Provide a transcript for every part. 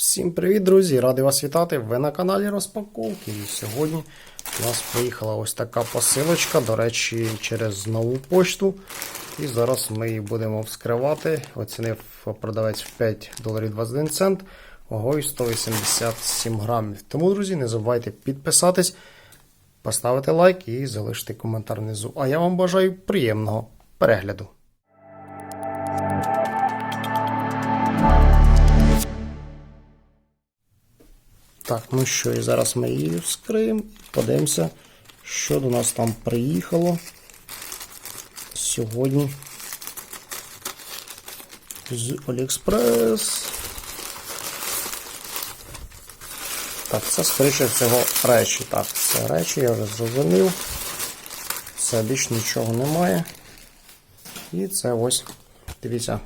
Всім привіт, друзі! Радий вас вітати! Ви на каналі Розпаковки. І сьогодні у нас приїхала ось така посилочка, до речі, через нову почту. І зараз ми її будемо вскривати. Оцінив продавець в 5 доларів 21 цент, вагою 187 грамів. Тому, друзі, не забувайте підписатись, поставити лайк і залишити коментар внизу. А я вам бажаю приємного перегляду. Так, ну що, і зараз ми її вскриємо, подивимося, що до нас там приїхало сьогодні з Аліекспрес. Так, це, скоріше всього, речі. Так, це речі, я вже зрозумів. Це більш нічого немає. І це ось, дивіться,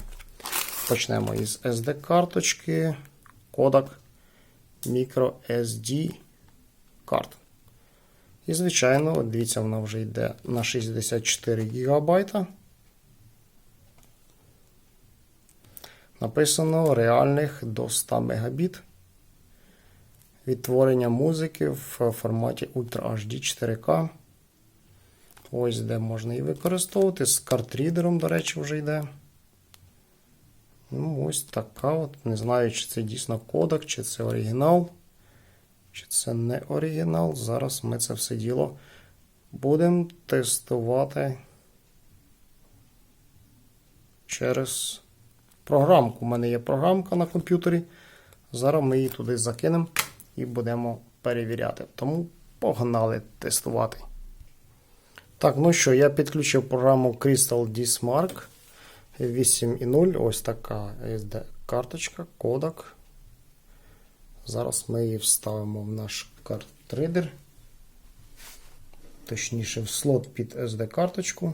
почнемо із SD-карточки, кодек microSD карт. І, звичайно, от дивіться, вона вже йде на 64 ГБ. Написано реальних до 100 Мбіт. Відтворення музики в форматі Ultra HD 4К. Ось де можна її використовувати. З картрідером, до речі, вже йде. Ну, ось така от. Не знаю, чи це дійсно кодек, чи це оригінал, чи це не оригінал. Зараз ми це все діло будемо тестувати через програмку. У мене є програмка на комп'ютері. Зараз ми її туди закинемо і будемо перевіряти. Тому погнали тестувати. Так, ну що, я підключив програму Crystal DSmark. 8.0, ось така SD-карточка, кодек. Зараз ми її вставимо в наш картридер. Точніше, в слот під SD-карточку.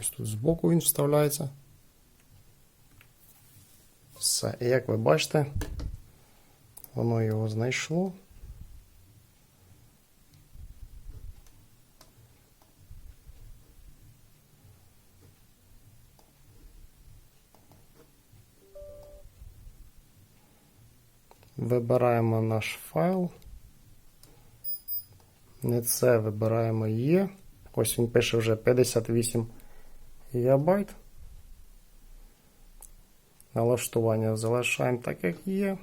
Ось тут збоку він вставляється. Все. І як ви бачите, воно його знайшло. Вибираємо наш файл. Не це вибираємо є. Ось він пише вже 58 ГБ. Налаштування залишаємо так, як є.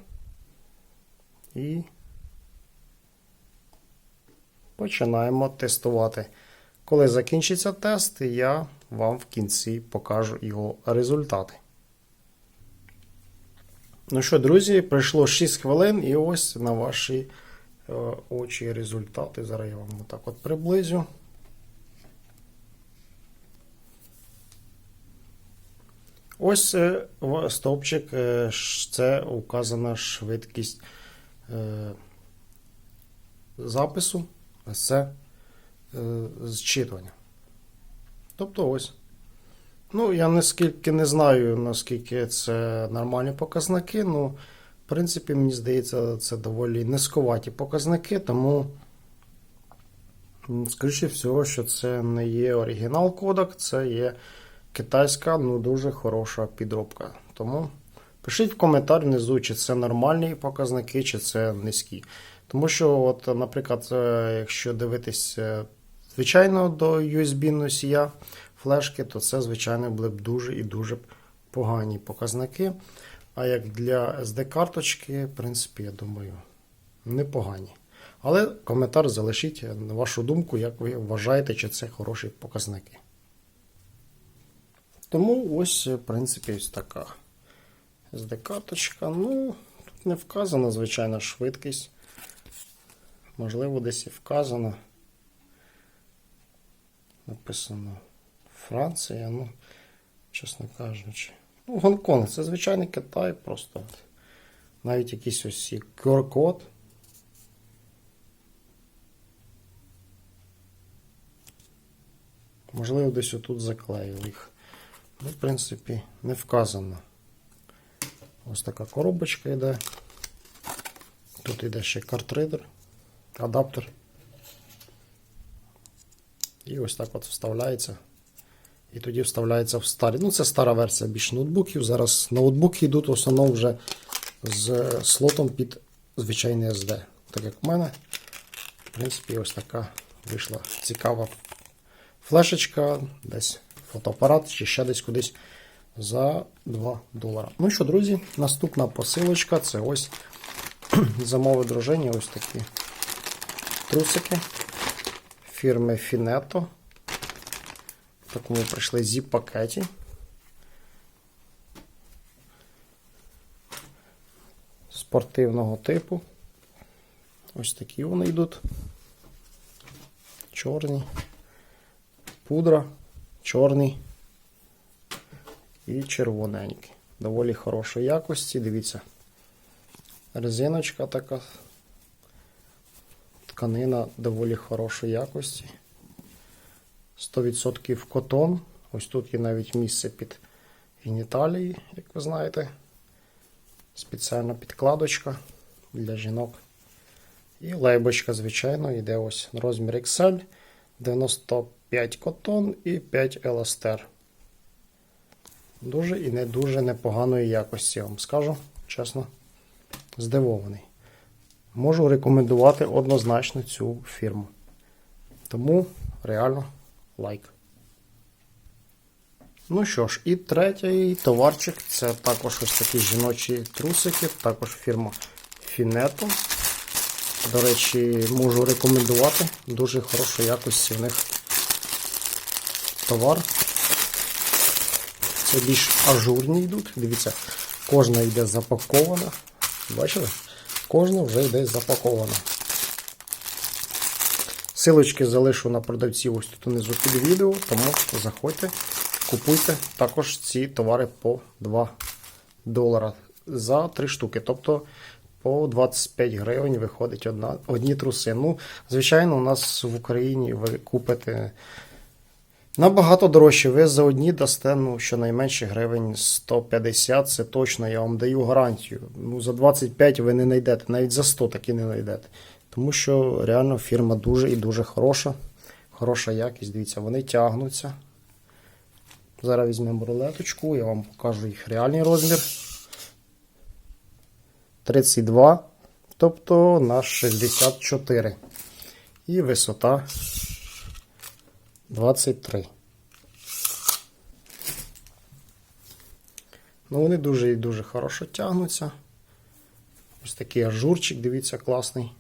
І починаємо тестувати. Коли закінчиться тест, я вам в кінці покажу його результати. Ну що, друзі, пройшло 6 хвилин, і ось на ваші е, очі результати. Зараз я вам отак от приблизю. Ось е, стовпчик, е, це указана швидкість запису, це зчитування. Тобто ось. Ну, я наскільки не знаю, наскільки це нормальні показники. Ну, в принципі, мені здається, це доволі низьковаті показники, тому, скоріше всього, що це не є оригінал кодек, це є китайська, ну дуже хороша підробка. Тому пишіть в коментар внизу, чи це нормальні показники, чи це низькі. Тому що, от, наприклад, е, якщо дивитись звичайно до USB носія флешки, то це, звичайно, були б дуже і дуже погані показники. А як для SD-карточки, в принципі, я думаю, непогані. Але коментар залишіть на вашу думку, як ви вважаєте, чи це хороші показники. Тому ось, в принципі, ось така SD-карточка. Ну, тут не вказана, звичайно, швидкість. Можливо, десь і вказано. Написано. Франція, ну, чесно кажучи. Ну, Гонконг це звичайний Китай, просто навіть якийсь ось QR-код. Можливо, десь отут заклеїли їх. Ну, в принципі, не вказано. Ось така коробочка йде. Тут йде ще картридер, адаптер. І ось так от вставляється. І тоді вставляється в старі. Ну, це стара версія більш ноутбуків. Зараз ноутбуки йдуть в основному вже з слотом під звичайний SD. Так як в мене, в принципі, ось така вийшла цікава флешечка, десь фотоапарат чи ще десь кудись за 2 долара. Ну що, друзі, наступна посилочка це ось замови дружині ось такі трусики фірми Fineto. В такому прийшли зіп пакеті. Спортивного типу. Ось такі вони йдуть. Чорні, пудра, чорний і червоненький. Доволі хорошої якості. Дивіться. Резиночка така. Тканина доволі хорошої якості. 100% котон. Ось тут є навіть місце під геніталії, як ви знаєте. Спеціальна підкладочка для жінок. І лейбочка, звичайно, йде ось розмір XL, 95 котон і 5 еластер. Дуже і не дуже непоганої якості, я вам скажу, чесно, здивований. Можу рекомендувати однозначно цю фірму. Тому реально лайк. Ну що ж, і третій товарчик це також ось такі жіночі трусики, також фірма Fineto. До речі, можу рекомендувати. Дуже хорошої якості в них товар. Це більш ажурні йдуть. Дивіться, кожна йде запакована. Бачили? Кожна вже йде запакована. Силочки залишу на продавців ось тут внизу під відео, тому заходьте, купуйте також ці товари по 2 долара за 3 штуки. Тобто по 25 гривень виходить одна, одні труси. Ну, звичайно, у нас в Україні ви купите набагато дорожче. Ви за одні дасте ну, щонайменше гривень 150, це точно, я вам даю гарантію. Ну, За 25 ви не знайдете, навіть за 100 таки не знайдете. Тому що реально фірма дуже і дуже хороша. Хороша якість, дивіться, вони тягнуться. Зараз візьмемо рулеточку, я вам покажу їх реальний розмір. 32, тобто на 64. І висота 23. Ну, вони дуже і дуже хорошо тягнуться. Ось такий ажурчик, дивіться, класний.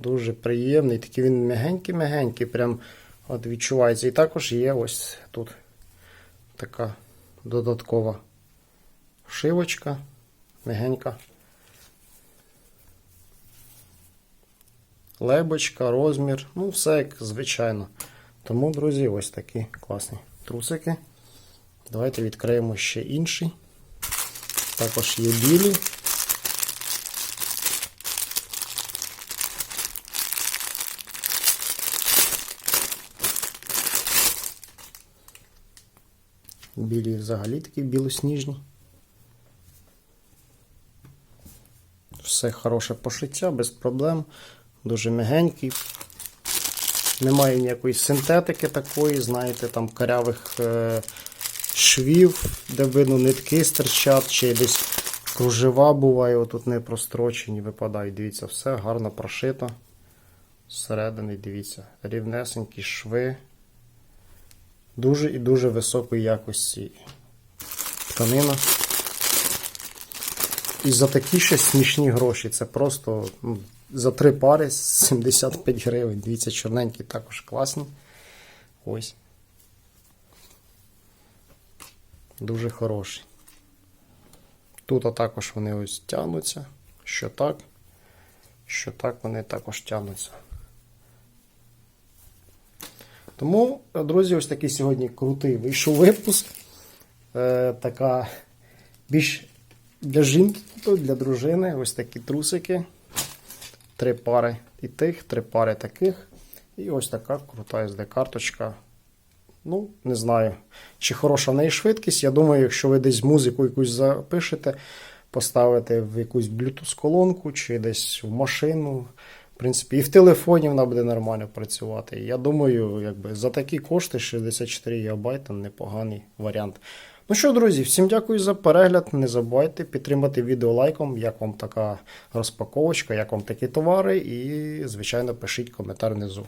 Дуже приємний. Такий він м'ягенький-м'ягенький, прям от відчувається. І також є ось тут така додаткова шивочка, м'ягенька. Лебочка, розмір, ну все як звичайно. Тому, друзі, ось такі класні трусики. Давайте відкриємо ще інший. Також є білі. Білі взагалі такі білосніжні. Все хороше пошиття, без проблем. Дуже м'ягенький. Немає ніякої синтетики такої, знаєте, там карявих е швів, де видно нитки стирчать, чи десь кружева буває, отут не прострочені, випадають. Дивіться, все гарно прошито. Зсередини, дивіться, рівнесенькі шви. Дуже і дуже високої якості тканина. І за такі ще смішні гроші. Це просто ну, за три пари 75 гривень. Дивіться, чорненькі також класні. Ось. Дуже хороші. Тут також вони ось тягнуться. Що так, що так вони також тягнуться. Тому, друзі, ось такий сьогодні крутий вийшов випуск. Е, Така більш для жінки, для дружини ось такі трусики. Три пари і тих, три пари таких. І ось така крута SD-карточка. Ну, не знаю, чи хороша в неї швидкість. Я думаю, якщо ви десь музику якусь запишете, поставите в якусь Bluetooth-колонку чи десь в машину, принципі, і в телефоні вона буде нормально працювати. Я думаю, якби за такі кошти 64 ГБ непоганий варіант. Ну що, друзі, всім дякую за перегляд. Не забувайте підтримати відео лайком, як вам така розпаковочка, як вам такі товари, і, звичайно, пишіть коментар внизу.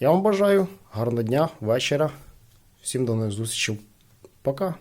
Я вам бажаю гарного дня, вечора. Всім до нових зустрічей. Пока.